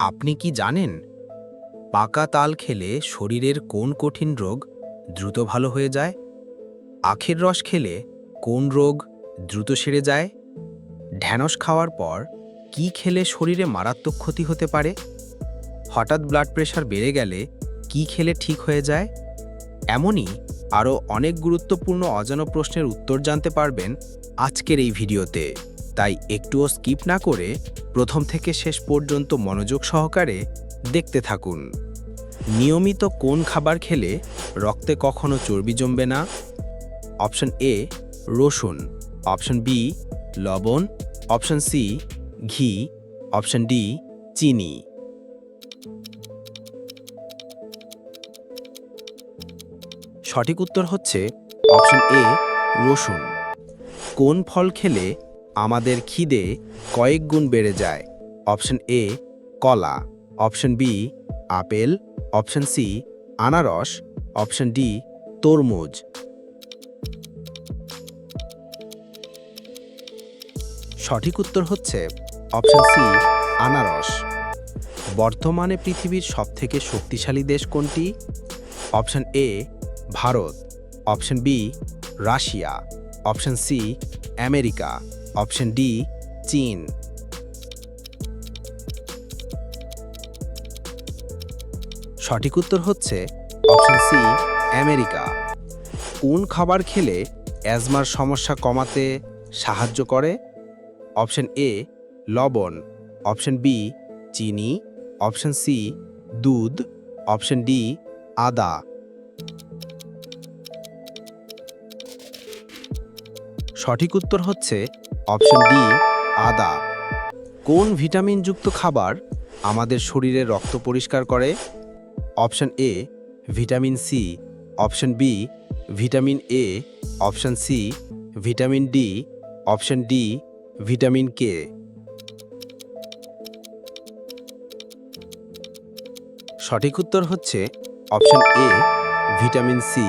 আপনি কি জানেন, পাকা তাল খেলে শরীরের কোন কঠিন রোগ দ্রুত ভালো হয়ে যায়? আখের রস খেলে কোন রোগ দ্রুত সেরে যায়? ঢ্যাঁড়স খাওয়ার পর কি খেলে শরীরে মারাত্মক ক্ষতি হতে পারে? হঠাৎ ব্লাড প্রেশার বেড়ে গেলে কি খেলে ঠিক হয়ে যায়? এমনই আরও অনেক গুরুত্বপূর্ণ অজানা প্রশ্নের উত্তর জানতে পারবেন আজকের এই ভিডিওতে। তাই একটুও স্কিপ না করে প্রথম থেকে শেষ পর্যন্ত মনোযোগ সহকারে দেখতে থাকুন। নিয়মিত কোন খাবার খেলে রক্তে কখনো চর্বি জমবে না? অপশন এ, রসুন। অপশন বি, লবণ। অপশন সি, ঘি। অপশন ডি, চিনি। সঠিক উত্তর হচ্ছে অপশন এ, রসুন। কোন ফল খেলে আমাদের খিদে কয়েক গুণ বেড়ে যায়। অপশন এ, কলা। অপশন বি, আপেল। অপশন সি, আনারস। অপশন ডি, তরমুজ। সঠিক উত্তর হচ্ছে অপশন সি, আনারস। বর্তমানে পৃথিবীর সবথেকে শক্তিশালী দেশ কোনটি? Option A, Bharat. Option B, Russia. Option C, America. Option D, চীন। সঠিক উত্তর হচ্ছে অপশন সি, আমেরিকা। কোন খাবার খেলে অ্যাজমার সমস্যা কমাতে সাহায্য করে? অপশন এ, লবণ। অপশন বি, চিনি। অপশন সি, দুধ। অপশন ডি, আদা। সঠিক উত্তর হচ্ছে অপশন ডি, আদা। কোন ভিটামিনযুক্ত খাবার আমাদের শরীরে রক্ত পরিষ্কার করে? Option A, vitamin C. Option B, vitamin A. Option C, vitamin D. Option D, vitamin K. সঠিক উত্তর হচ্ছে অপশন এ, ভিটামিন সি।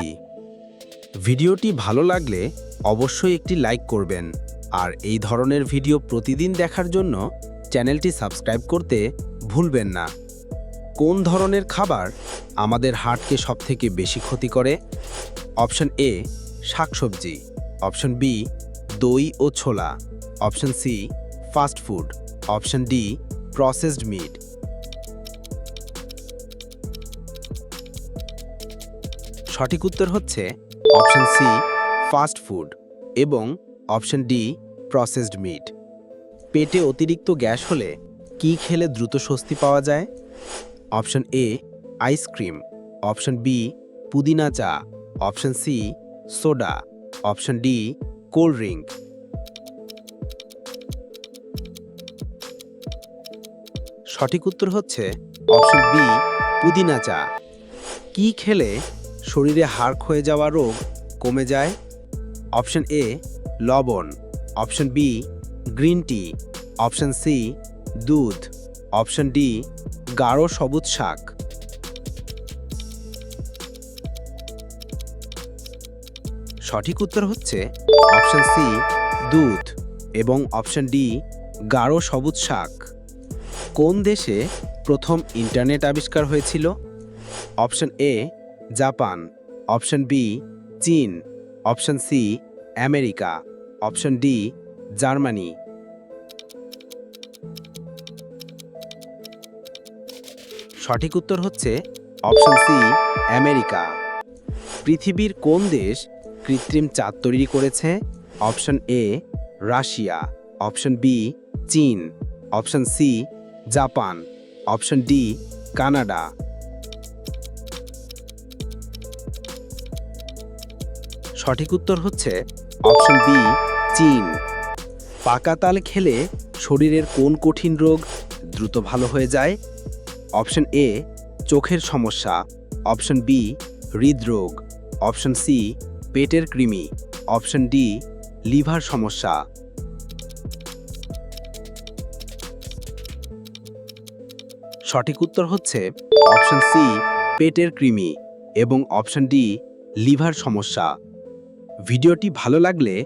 ভিডিওটি ভালো লাগলে অবশ্যই একটি লাইক করবেন। আর এই ধরনের ভিডিও প্রতিদিন দেখার জন্য চ্যানেলটি সাবস্ক্রাইব করতে ভুলবেন না। কোন ধরনের খাবার আমাদের হার্টকে সবথেকে বেশি ক্ষতি করে? অপশন এ, শাকসবজি। অপশন বি, দই ও ছোলা। Option C, fast food. Option D, processed meat. সঠিক উত্তর হচ্ছে অপশন সি, ফাস্ট ফুড এবং অপশন ডি প্রসেসড মিট পেটে অতিরিক্ত গ্যাস হলে কি খেলে দ্রুত স্বস্তি পাওয়া যায়? Option A ice cream option B, পুদিনা চা. Option C soda option D cold drink সঠিক উত্তর হচ্ছে অপশন বি, পুদিনা চা। কি খেলে শরীরে হাড় ক্ষয়ে যাওয়া রোগ কমে যায়? অপশন এ লবণ, option B, green tea, option C, দুধ, অপশন ডি, গাঢ় সবুজ শাক। সঠিক উত্তর হচ্ছে অপশন সি, দুধ এবং অপশন ডি, গাঢ় সবুজ শাক। কোন দেশে প্রথম ইন্টারনেট আবিষ্কার হয়েছিল? Option A, Japan, option B, চীন, option C, America. Option D, Germany. সঠিক উত্তর হচ্ছে অপশন সি, আমেরিকা। পৃথিবীর কোন দেশ কৃত্রিম চাঁদ তৈরি করেছে? Option A, Russia. Option B, চীন। Option C, Japan. Option D, Canada. সঠিক উত্তর হচ্ছে অপশন বি চীন। পাকা তাল খেলে শরীরের কোন কঠিন রোগ দ্রুত ভালো হয়ে যায়? অপশন এ, চোখের সমস্যা। অপশন বি, হৃদরোগ। অপশন সি, পেটের কৃমি। অপশন ডি, লিভার সমস্যা। সঠিক উত্তর হচ্ছে অপশন সি, পেটের কৃমি এবং অপশন ডি, লিভার সমস্যা। ভিডিওটি ভালো লাগলে